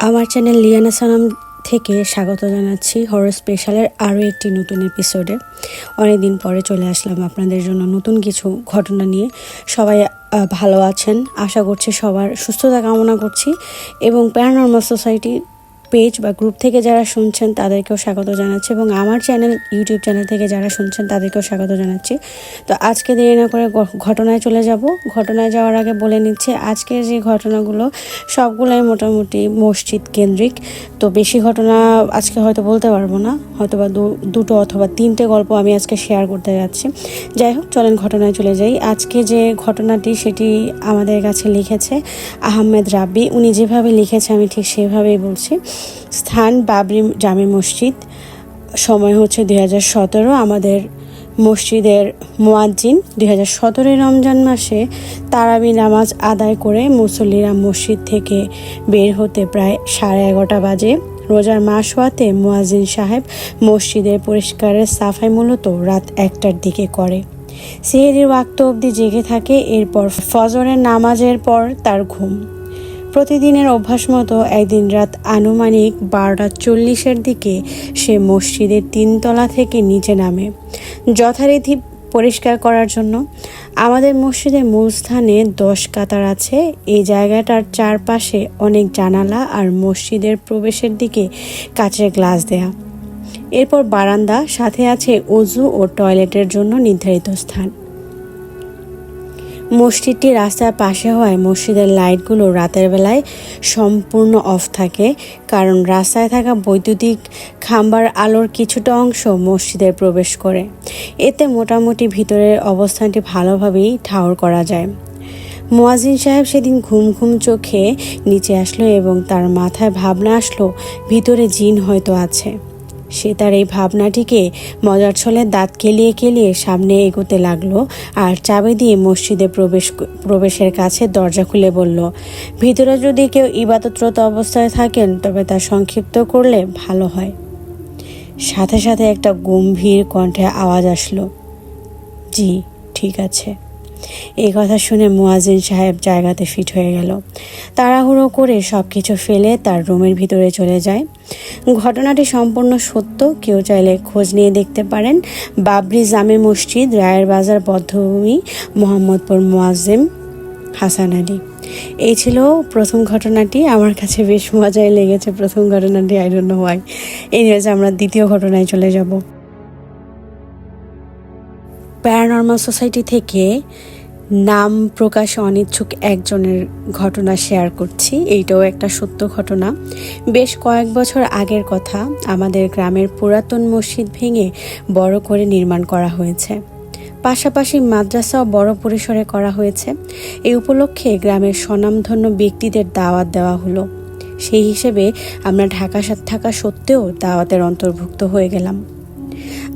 আমার channel Liana Sanam থেকে স্বাগত জানাচ্ছি হর স্পেশালের আরও একটি নতুন এপিসোডে অনেকদিন পরে চলে আসলাম আপনাদের জন্য নতুন কিছু ঘটনা নিয়ে। সবাই ভালো আছেন। আশা করছি সবার সুস্থতা কামনা করছি এবং প্যারানর্মাল সোসাইটি পেজ বা গ্রুপ থেকে যারা শুনছেন তাদেরকেও স্বাগত জানাচ্ছি এবং আমার চ্যানেল, ইউটিউব চ্যানেল থেকে যারা শুনছেন তাদেরকেও স্বাগত জানাচ্ছি। তো আজকে দেরি না করে ঘটনায় চলে যাব। ঘটনায় যাওয়ার আগে বলে নিচ্ছে, আজকের যে ঘটনাগুলো সবগুলোই মোটামুটি মসজিদ কেন্দ্রিক। তো বেশি ঘটনা আজকে হয়তো বলতে পারব না হয়তো বা দুটো অথবা তিনটে গল্প আমি আজকে শেয়ার করতে যাচ্ছি। যাই হোক, চলেন ঘটনায় চলে যাই। আজকে যে ঘটনাটি সেটি আমাদের কাছে লিখেছে আহমেদ রাব্বি। উনি যেভাবে লিখেছে আমি ঠিক সেভাবেই বলছি। স্থান বাবরি জামি মসজিদ। সময় হচ্ছে দুই হাজার সতেরো। আমাদের মসজিদের মোয়াজ্জিন দুই হাজার সতেরোই রমজান মাসে তারাবি নামাজ আদায় করে মুসল্লিরা মসজিদ থেকে বের হতে প্রায় সাড়ে এগারোটা বাজে। রোজার মাস হওয়াতে মুয়াজ্জিন সাহেব মসজিদের পরিষ্কারের সাফাই মূলত রাত একটার দিকে করে। সেহেরির ওয়াক্ত অবধি জেগে থাকে, এরপর ফজরের নামাজের পর তার ঘুম। প্রতিদিনের অভ্যাস মতো একদিন রাত আনুমানিক বারোটা চল্লিশের দিকে সে মসজিদের তিনতলা থেকে নিচে নামে। যথারীতি পরিষ্কার করার জন্য। আমাদের মসজিদের মূল স্থানে দশ কাতার আছে। এই জায়গাটার চারপাশে অনেক জানালা আর মসজিদের প্রবেশের দিকে কাচের গ্লাস দেয়া। এরপর বারান্দা, সাথে আছে অজু ও টয়লেটের জন্য নির্ধারিত স্থান। মসজিদটি রাস্তার পাশে হওয়ায় মসজিদের লাইটগুলো রাতের বেলায় সম্পূর্ণ অফ থাকে, কারণ রাস্তায় থাকা বৈদ্যুতিক খাম্বার আলোর কিছুটা অংশ মসজিদে প্রবেশ করে। এতে মোটামুটি ভিতরের অবস্থানটি ভালোভাবেই ঠাউর করা যায়। মোয়াজিন সাহেব সেদিন ঘুম ঘুম চোখে নিচে আসলো এবং তার মাথায় ভাবনা আসলো, ভিতরে জিন হয়তো আছে। সে তার এই ভাবনাটিকে মজার ছলে দাঁত কেলিয়ে কেলিয়ে সামনে এগোতে লাগল আর চাবি দিয়ে মসজিদে প্রবেশ প্রবেশের কাছে দরজা খুলে বলল, ভিতরে যদি কেউ ইবাদতরত অবস্থায় থাকেন, তবে তা সংক্ষিপ্ত করলে ভালো হয়। সাথে সাথে একটা গম্ভীর কণ্ঠে আওয়াজ আসলো, জি, ঠিক আছে। এই কথা শুনে মুয়াজিন সাহেব জায়গাতে ফিট হয়ে গেল। তাড়াহুড়ো করে সব কিছু ফেলে তার রুমের ভিতরে চলে যায়। ঘটনাটি সম্পূর্ণ সত্য, কেউ চাইলে খোঁজ নিয়ে দেখতে পারেন। বাবরি জামে মসজিদ, রায়ের বাজার, বদ্ধভূমি, মোহাম্মদপুর মোয়াজ্জেম, হাসান আলী। এই ছিল প্রথম ঘটনাটি। আমার কাছে বেশ মজাই লেগেছে প্রথম ঘটনাটি আই ডোন্ট নো ওয়াই এই নিয়ে আমরা দ্বিতীয় ঘটনায় চলে যাব। প্যারানর্মাল সোসাইটি থেকে নাম প্রকাশ অনিচ্ছুক একজনের ঘটনা শেয়ার করছি। এইটাও একটা সত্য ঘটনা। বেশ কয়েক বছর আগের কথা, আমাদের গ্রামের পুরাতন মসজিদ ভেঙে বড় করে নির্মাণ করা হয়েছে। পাশাপাশি মাদ্রাসাও বড় পরিসরে করা হয়েছে। এই উপলক্ষে গ্রামের স্বনামধন্য ব্যক্তিদের দাওয়াত দেওয়া হলো। সেই হিসেবে আমরা ঢাকা থাকা সত্ত্বেও দাওয়াতের অন্তর্ভুক্ত হয়ে গেলাম।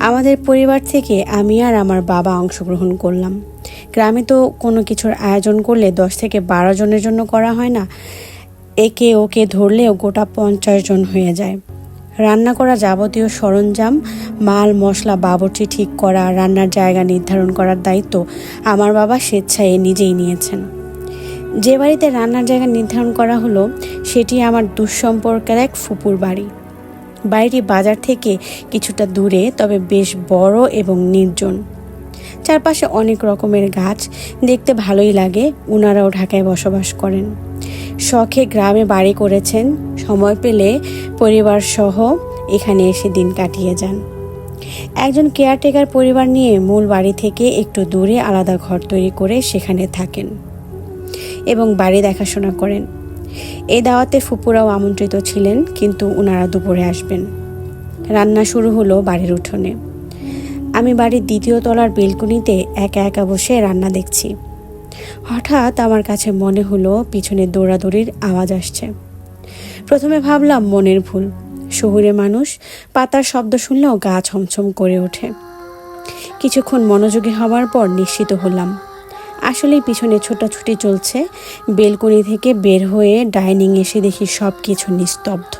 আমাদের পরিবার থেকে আমি আর আমার বাবা অংশগ্রহণ করলাম। গ্রামে তো কোনো কিছুর আয়োজন করলে দশ থেকে বারো জনের জন্য করা হয় না। একে ওকে ধরলেও গোটা পঞ্চাশ জন হয়ে যায়। রান্না করা যাবতীয় সরঞ্জাম, মাল, মশলা, বাবরচি ঠিক করা, রান্নার জায়গা নির্ধারণ করার দায়িত্ব আমার বাবা স্বেচ্ছায় নিজেই নিয়েছেন। যে বাড়িতে রান্নার জায়গা নির্ধারণ করা হলো, সেটি আমার দুঃসম্পর্কের এক ফুপুর বাড়ি। বাড়িটি বাজার থেকে কিছুটা দূরে, তবে বেশ বড় এবং নির্জন। চারপাশে অনেক রকমের গাছ, দেখতে ভালোই লাগে ওনারাও ঢাকায় বসবাস করেন। শখে গ্রামে বাড়ি করেছেন, সময় পেলে পরিবার সহ এখানে এসে দিন কাটিয়ে যান। একজন কেয়ারটেকার পরিবার নিয়ে মূল বাড়ি থেকে একটু দূরে আলাদা ঘর তৈরি করে সেখানে থাকেন এবং বাড়ি দেখাশোনা করেন। এই দাওয়াতে ফুপুরাও আমন্ত্রিত ছিলেন, কিন্তু ওনারা দুপুরে আসবেন। রান্না শুরু হলো বাড়ির উঠোনে। আমি বাড়ির দ্বিতীয় তলার বেলকনিতে একা একা বসে রান্না দেখছি। হঠাৎ আমার কাছে মনে হলো পিছনে দৌড়াদৌড়ির আওয়াজ আসছে। প্রথমে ভাবলাম মনের ভুল। শহুরে মানুষ, পাতার শব্দ শুনলেও গা ছমছম করে ওঠে। কিছুক্ষণ মনোযোগী হওয়ার পর নিশ্চিত হলাম আসলেই পিছনে ছোটাছুটি চলছে। বেলকনি থেকে বের হয়ে ডাইনিং এসে দেখি সব কিছু নিস্তব্ধ।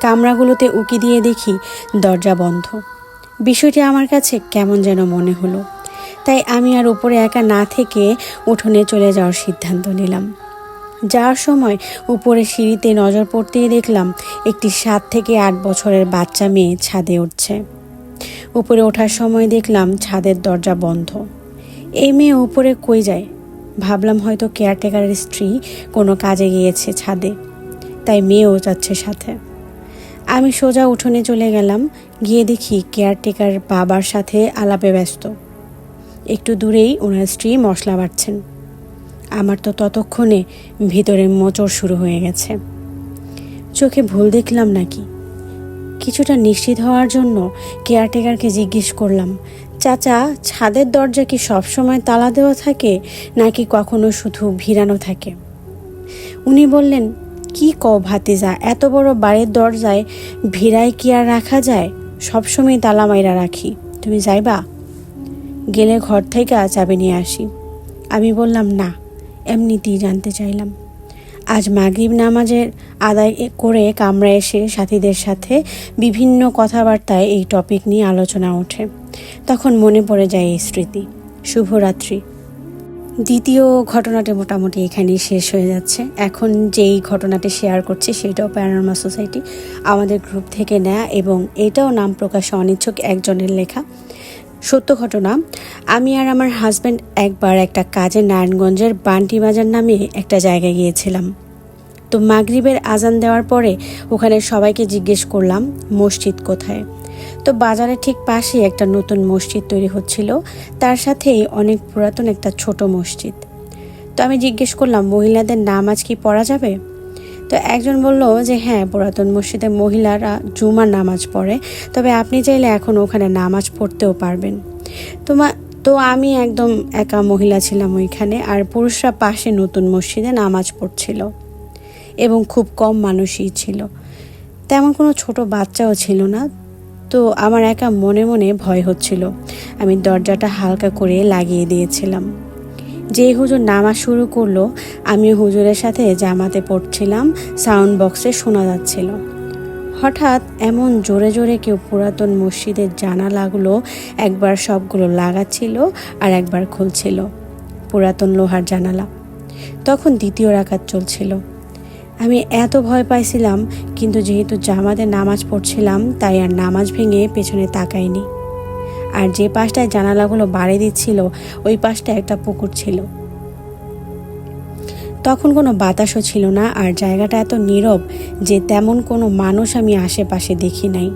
কামরাগুলোতে উকি দিয়ে দেখি দরজা বন্ধ। বিষয়টি আমার কাছে কেমন যেন মনে হলো। তাই আমি আর উপরে একা না থেকে উঠোনে চলে যাওয়ার সিদ্ধান্ত নিলাম। যাওয়ার সময় উপরে সিঁড়িতে নজর পড়তেই দেখলাম একটি সাত থেকে আট বছরের বাচ্চা মেয়ে ছাদে উঠছে। উপরে ওঠার সময় দেখলাম ছাদের দরজা বন্ধ। এই মেয়ে উপরে কই যায়? ভাবলাম হয়তো কেয়ারটেকারের স্ত্রী কোনো কাজে গিয়েছে ছাদে। তাই মেয়েও যাচ্ছে সাথে। আমি সোজা উঠোনে চলে গেলাম, গিয়ে দেখি কেয়ারটেকার বাবার সাথে আলাপে ব্যস্ত। একটু দূরেই ওনার স্ত্রী মশলা বাড়ছেন আমার তো ততক্ষণে ভিতরে মোচড় শুরু হয়ে গেছে। চোখে ভুল দেখলাম নাকি? কিছুটা নিশ্চিত হওয়ার জন্য কেয়ারটেকারকে জিজ্ঞেস করলাম চাচা, ছাদের দরজা কি সবসময় তালা দেওয়া থাকে, নাকি কখনো শুধু ভিড়ানো থাকে? উনি বললেন, কি কও ভাতিজা, এত বড় বাড়ির দরজায় ভিড়ায় কি আর রাখা যায়? সবসময় তালা মাইরা রাখি। তুমি যাইবা? গেলে ঘর থেকে চাবি নিয়ে আসি। আমি বললাম, না, এমনিতেই জানতে চাইলাম। আজ মাগরিব নামাজের আদায় করে কামরা এসে সাথীদের সাথে বিভিন্ন কথাবার্তায় এই টপিক নিয়ে আলোচনা ওঠে। তখন মনে পড়ে যায় এই স্মৃতি। শুভরাত্রি। দ্বিতীয় ঘটনাটি মোটামুটি এখানেই শেষ হয়ে যাচ্ছে। এখন যেই ঘটনাটি শেয়ার করছি সেটাও প্যারানর্মা সোসাইটি আমাদের গ্রুপ থেকে নেয়া এবং এটাও নাম প্রকাশে অনিচ্ছুক একজনের লেখা। সত্য ঘটনা, আমি আর আমার হাজব্যান্ড একবার একটা কাজে নারায়ণগঞ্জের বান্টি বাজার নামে একটা জায়গায় গিয়েছিলাম। তো মাগরিবের আজান দেওয়ার পরে ওখানে সবাইকে জিজ্ঞেস করলাম, মসজিদ কোথায়? তো বাজারের ঠিক পাশেই একটা নতুন মসজিদ তৈরি হচ্ছিল। তার সাথেই অনেক পুরাতন একটা ছোট মসজিদ। তো আমি জিজ্ঞেস করলাম, মহিলাদের নামাজ কি পড়া যাবে? তো একজন বলল যে হ্যাঁ পুরাতন মসজিদে মহিলারা জুমার নামাজ পড়ে। তবে আপনি চাইলে এখন ওখানে নামাজ পড়তেও পারবেন। তোমা তো আমি একদম একা মহিলা ছিলাম ওইখানে, আর পুরুষরা পাশে নতুন মসজিদে নামাজ পড়ছিল। এবং খুব কম মানুষই ছিল। তেমন কোনো ছোট বাচ্চাও ছিল না। তো আমার একা মনে মনে ভয় হচ্ছিল। আমি দরজাটা হালকা করে লাগিয়ে দিয়েছিলাম। যেই হুজুর নামাজ শুরু করল আমি হুজুরের সাথে জামাতে পড়ছিলাম, সাউন্ড বক্সে শোনা যাচ্ছিল। হঠাৎ এমন জোরে জোরে কেউ পুরাতন মসজিদের জানালাগুলো একবার সবগুলো লাগাচ্ছিল আর একবার খুলছিল, পুরাতন লোহার জানালা। তখন দ্বিতীয় রাকাত চলছিল। আমি এত ভয় পাইছিলাম, কিন্তু যেহেতু জামাতে নামাজ পড়ছিলাম, তাই আর নামাজ ভেঙে পেছনে তাকাইনি। আর যে পাশটায় জানালাগুলো বাড়ি দিচ্ছিল, ওই পাশটায় একটা পুকুর ছিল। তখন কোনো বাতাসও ছিল না, আর জায়গাটা এত নীরব যে তেমন কোনো মানুষ আমি আশেপাশে দেখি নাই,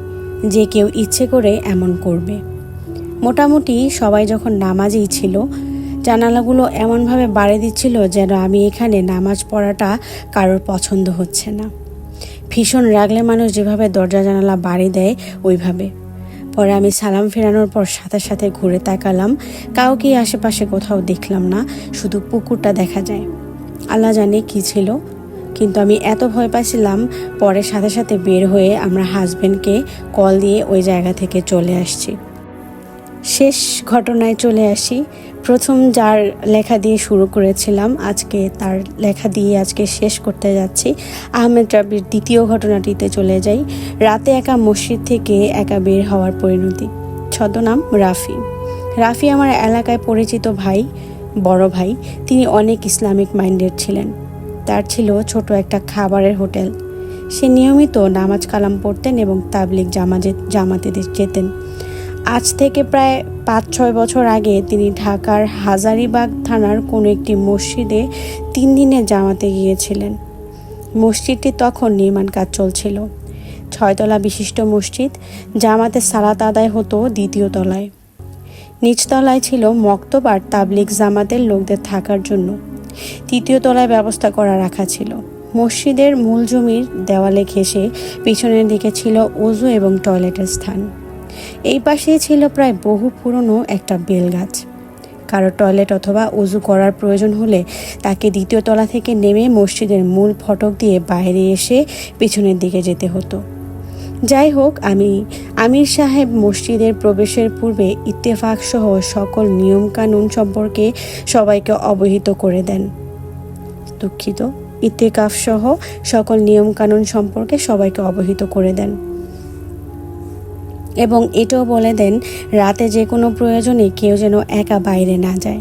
যে কেউ ইচ্ছে করে এমন করবে। মোটামুটি সবাই যখন নামাজেই ছিল জানালাগুলো এমনভাবে বাড়ি দিচ্ছিল যেন আমি এখানে নামাজ পড়াটা কারোর পছন্দ হচ্ছে না। ভীষণ রাগলে মানুষ যেভাবে দরজা, জানালা বাড়ি দেয়, ওইভাবে। পরে আমি সালাম ফেরানোর পর সাথে সাথে ঘুরে তাকালাম। কাউকে আশেপাশে কোথাও দেখলাম না, শুধু পুকুরটা দেখা যায়। আল্লাহ জানে কি ছিল, কিন্তু আমি এত ভয় পাইছিলাম, পরে সাথে সাথে বের হয়ে আমরা হাজব্যান্ডকে কল দিয়ে ওই জায়গা থেকে চলে আসছি। শেষ ঘটনায় চলে আসি। প্রথম যার লেখা দিয়ে শুরু করেছিলাম, আজকে তার লেখা দিয়ে আজকে শেষ করতে যাচ্ছি। আহমেদ রাবির দ্বিতীয় ঘটনাটিতে চলে যাই। রাতে একা মসজিদ থেকে একা বের হওয়ার পরিণতি। ছদ্মনাম রাফি। রাফি আমার এলাকায় পরিচিত ভাই, বড় ভাই। তিনি অনেক ইসলামিক মাইন্ডেড ছিলেন। তার ছিল ছোট একটা খাবারের হোটেল। সে নিয়মিত নামাজ কালাম পড়তেন এবং তাবলিক জামাজে জামাতে যেতেন। আজ থেকে প্রায় পাঁচ ছয় বছর আগে তিনি ঢাকার হাজারিবাগ থানার কোনো একটি মসজিদে তিন দিনে জামাতে গিয়েছিলেন। মসজিদটি তখন নির্মাণ কাজ চলছিল। ছয়তলা বিশিষ্ট মসজিদ, জামাতে সালাত আদায় হতো দ্বিতীয় তলায়। নিচতলায় ছিল মক্তব আর তাবলিক জামাতের লোকদের থাকার জন্য। তৃতীয় তলায় ব্যবস্থা করা রাখা ছিল। মসজিদের মূল জমির দেওয়ালে ঘেঁষে পিছনের দিকে ছিল অজু এবং টয়লেটের স্থান। এই পাশে ছিল প্রায় বহু পুরনো একটা বেল গাছ কারও টয়লেট অথবা উজু করার প্রয়োজন হলে তাকে দ্বিতীয় তলা থেকে নেমে মসজিদের মূল ফটক দিয়ে বাইরে এসে পিছনের দিকে যেতে হতো। যাই হোক, আমি, আমির সাহেব মসজিদের প্রবেশের পূর্বে ইত্তেফাক সহ সকল নিয়মকানুন সম্পর্কে সবাইকে অবহিত করে দেন। দুঃখিত। ইত্তেকাফ সহ সকল নিয়মকানুন সম্পর্কে সবাইকে অবহিত করে দেন। এবং এটাও বলে দেন, রাতে যে কোনো প্রয়োজনে কেউ যেন একা বাইরে না যায়।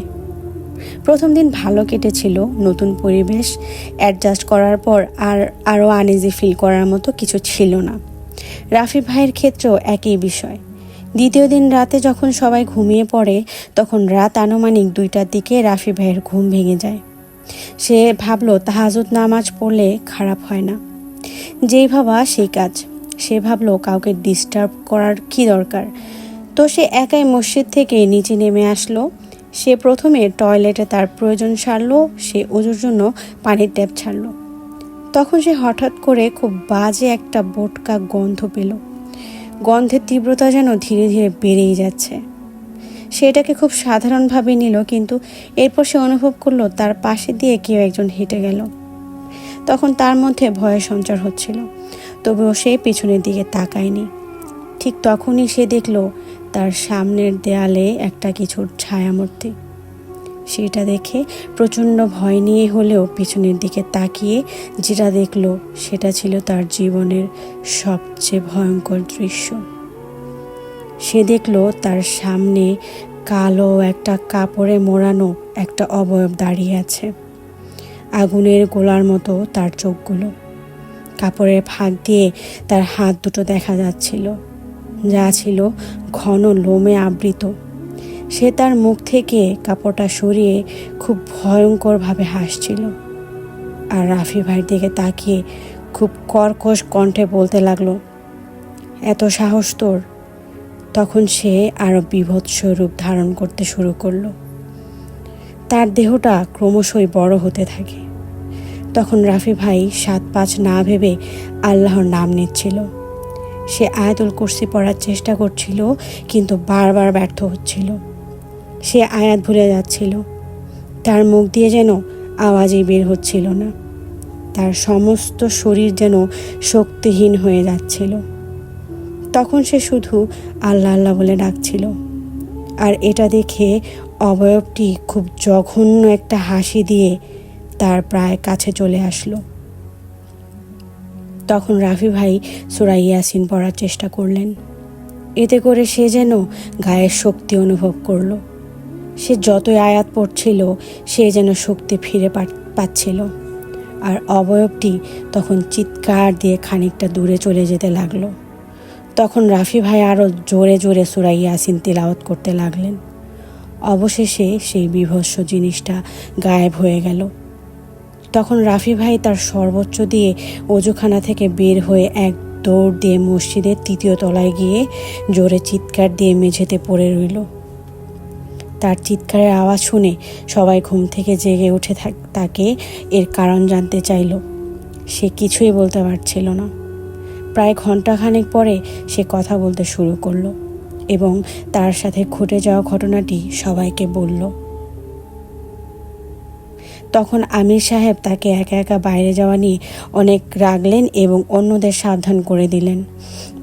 প্রথম দিন ভালো কেটেছিল নতুন পরিবেশ অ্যাডজাস্ট করার পর আর আরও আনইজি ফিল করার মতো কিছু ছিল না। রাফি ভাইয়ের ক্ষেত্রেও একই বিষয়। দ্বিতীয় দিন রাতে যখন সবাই ঘুমিয়ে পড়ে, তখন রাত আনুমানিক দুইটার দিকে রাফি ভাইয়ের ঘুম ভেঙে যায়। সে ভাবলো, তাহাজুদ নামাজ পড়লে খারাপ হয় না। যেই ভাবা সেই কাজ। সে ভাবলো কাউকে ডিস্টার্ব করার কি দরকার। তো সে একাই মসজিদ থেকে নিচে নেমে আসলো। সে প্রথমে টয়লেটে তার প্রয়োজন সারলো, সে উজুর জন্য পানির ট্যাপ ছাড়লো। তখন সে হঠাৎ করে খুব বাজে একটা বোটকা গন্ধ পেল। গন্ধের তীব্রতা যেন ধীরে ধীরে বেড়েই যাচ্ছে। সে এটাকে খুব সাধারণভাবে নিল, কিন্তু এরপর সে অনুভব করল তার পাশে দিয়ে কেউ একজন হেঁটে গেল। তখন তার মধ্যে ভয়ের সঞ্চার হচ্ছিল। তবুও সে পিছনের দিকে তাকায়নি। ঠিক তখনই সে দেখল তার সামনের দেয়ালে একটা কিছুর ছায়ামূর্তি। সেটা দেখে প্রচণ্ড ভয় নিয়ে হলেও পিছনের দিকে তাকিয়ে যেটা দেখল সেটা ছিল তার জীবনের সবচেয়ে ভয়ঙ্কর দৃশ্য। সে দেখল তার সামনে কালো একটা কাপড়ে মোড়ানো একটা অবয়ব দাঁড়িয়ে আছে। আগুনের গোলার মতো তার চোখগুলো। কাপড়ের ফাঁক দিয়ে তার হাত দুটো দেখা যাচ্ছিল, যা ছিল ঘন লোমে আবৃত। সে তার মুখ থেকে কাপড়টা সরিয়ে খুব ভয়ঙ্করভাবে হাসছিল। আর রাফি ভাইয়ের দিকে তাকিয়ে খুব কর্কশ কণ্ঠে বলতে লাগল, এত সাহস তোর? তখন সে আরও বিভৎস রূপ ধারণ করতে শুরু করল। তার দেহটা ক্রমশই বড় হতে থাকে। তখন রাফি ভাই সাত পাঁচ না ভেবে আল্লাহর নাম নিচ্ছিল। সে আয়াতুল কুরসি পড়ার চেষ্টা করছিল, কিন্তু বারবার ব্যর্থ হচ্ছিল। সে আয়াত ভুলে যাচ্ছিল। তার মুখ দিয়ে যেন আওয়াজই বের হচ্ছিল না। তার সমস্ত শরীর যেন শক্তিহীন হয়ে যাচ্ছিল। তখন সে শুধু আল্লাহ আল্লাহ বলে ডাকছিল। আর এটা দেখে অবয়বটি খুব জঘন্য একটা হাসি দিয়ে তার প্রায় কাছে চলে আসলো। তখন রাফি ভাই সুরাই ইয়াসিন পড়ার চেষ্টা করলেন। এতে করে সে যেন গায়ের শক্তি অনুভব করল। সে যতই আয়াত পড়ছিল, সে যেন শক্তি ফিরে পাচ্ছিল। আর অবয়বটি তখন চিৎকার দিয়ে খানিকটা দূরে চলে যেতে লাগল। তখন রাফি ভাই আরও জোরে জোরে সুরাই ইয়াসিন তেলাওয়াত করতে লাগলেন। অবশেষে সেই বিভৎস জিনিসটা গায়েব হয়ে গেল। তখন রাফি ভাই তার সর্বোচ্চ দিয়ে অজুখানা থেকে বের হয়ে এক দৌড় দিয়ে মসজিদের তৃতীয় তলায় গিয়ে জোরে চিৎকার দিয়ে মেঝেতে পড়ে রইল। তার চিৎকারের আওয়াজ শুনে সবাই ঘুম থেকে জেগে উঠে তাকে এর কারণ জানতে চাইল। সে কিছুই বলতে পারছিল না। প্রায় ঘন্টাখানেক পরে সে কথা বলতে শুরু করল এবং তার সাথে ঘটে যাওয়া ঘটনাটি সবাইকে বলল। তখন আমির সাহেব তাকে একা একা বাইরে যাওয়া নিয়ে অনেক রাগলেন এবং অন্যদের সাবধান করে দিলেন।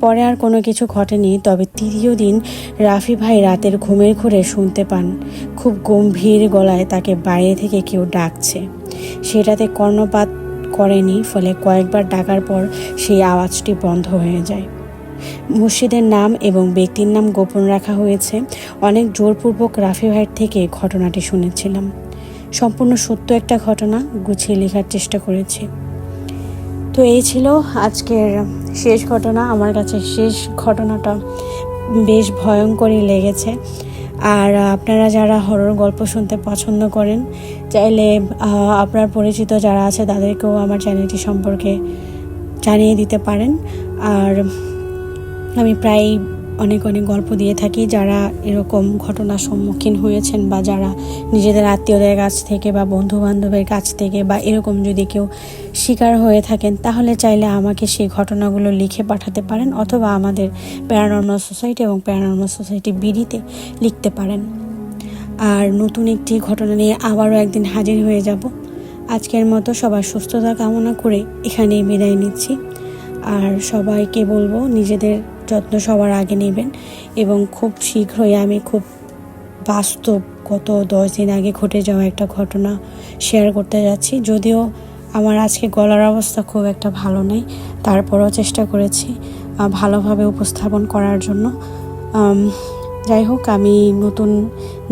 পরে আর কোনো কিছু ঘটেনি, তবে তৃতীয় দিন রাফি ভাই রাতের ঘুমের ঘুরে শুনতে পান। খুব গম্ভীর গলায় তাকে বাইরে থেকে কেউ ডাকছে। সেটাতে কর্ণপাত করেনি, ফলে কয়েকবার ডাকার পর সেই আওয়াজটি বন্ধ হয়ে যায়। মসজিদের নাম এবং ব্যক্তির নাম গোপন রাখা হয়েছে। অনেক জোরপূর্বক রাফি ভাইয়ের থেকে ঘটনাটি শুনেছিলাম। সম্পূর্ণ সত্য একটা ঘটনা গুছিয়ে লেখার চেষ্টা করেছি। তো এই ছিল আজকের শেষ ঘটনা। আমার কাছে শেষ ঘটনাটা বেশ ভয়ঙ্করই লেগেছে। আর আপনারা যারা হরর গল্প শুনতে পছন্দ করেন, চাইলে আপনার পরিচিত যারা আছে তাদেরকেও আমার চ্যানেলটি সম্পর্কে জানিয়ে দিতে পারেন। আর আমি প্রায় অনেক অনেক গল্প দিয়ে থাকি যারা এরকম ঘটনার সম্মুখীন হয়েছেন বা যারা নিজেদের আত্মীয়দের কাছ থেকে বা বন্ধু বান্ধবের কাছ থেকে বা এরকম যদি কেউ শিকার হয়ে থাকেন, তাহলে চাইলে আমাকে সেই ঘটনাগুলো লিখে পাঠাতে পারেন অথবা আমাদের প্যারানর্মাল সোসাইটি এবং প্যারানর্মাল সোসাইটি বিডিতে লিখতে পারেন। আর নতুন একটি ঘটনা নিয়ে আবারও একদিন হাজির হয়ে যাব। আজকের মতো সবার সুস্থতা কামনা করে এখানেই বিদায় নিচ্ছি। আর সবাইকে বলব, নিজেদের যত্ন সবার আগে নেবেন এবং খুব শীঘ্রই আমি খুব বাস্তব গত দশ দিন আগে ঘটে যাওয়া একটা ঘটনা শেয়ার করতে যাচ্ছি। যদিও আমার আজকে গলার অবস্থা খুব একটা ভালো নেই, তারপরেও চেষ্টা করেছি ভালোভাবে উপস্থাপন করার জন্য। যাই হোক, আমি নতুন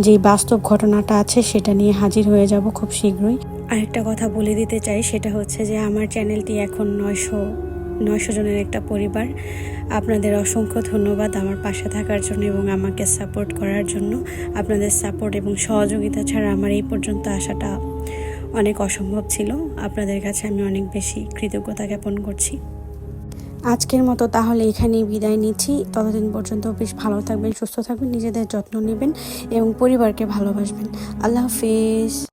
যে বাস্তব ঘটনাটা আছে সেটা নিয়ে হাজির হয়ে যাব খুব শীঘ্রই। আরেকটা কথা বলে দিতে চাই, সেটা হচ্ছে যে আমার চ্যানেলটি এখন নয়শো নয়শো জনের একটা পরিবার। আপনাদের অসংখ্য ধন্যবাদ আমার পাশে থাকার জন্য এবং আমাকে সাপোর্ট করার জন্য। আপনাদের সাপোর্ট এবং সহযোগিতা ছাড়া আমার এই পর্যন্ত আসাটা অনেক অসম্ভব ছিল। আপনাদের কাছে আমি অনেক বেশি কৃতজ্ঞতা জ্ঞাপন করছি। আজকের মতো তাহলে এখানেই বিদায় নিচ্ছি। ততদিন পর্যন্ত বেশ ভালো থাকবেন, সুস্থ থাকবেন, নিজেদের যত্ন নেবেন এবং পরিবারকে ভালোবাসবেন। আল্লাহ হাফিজ।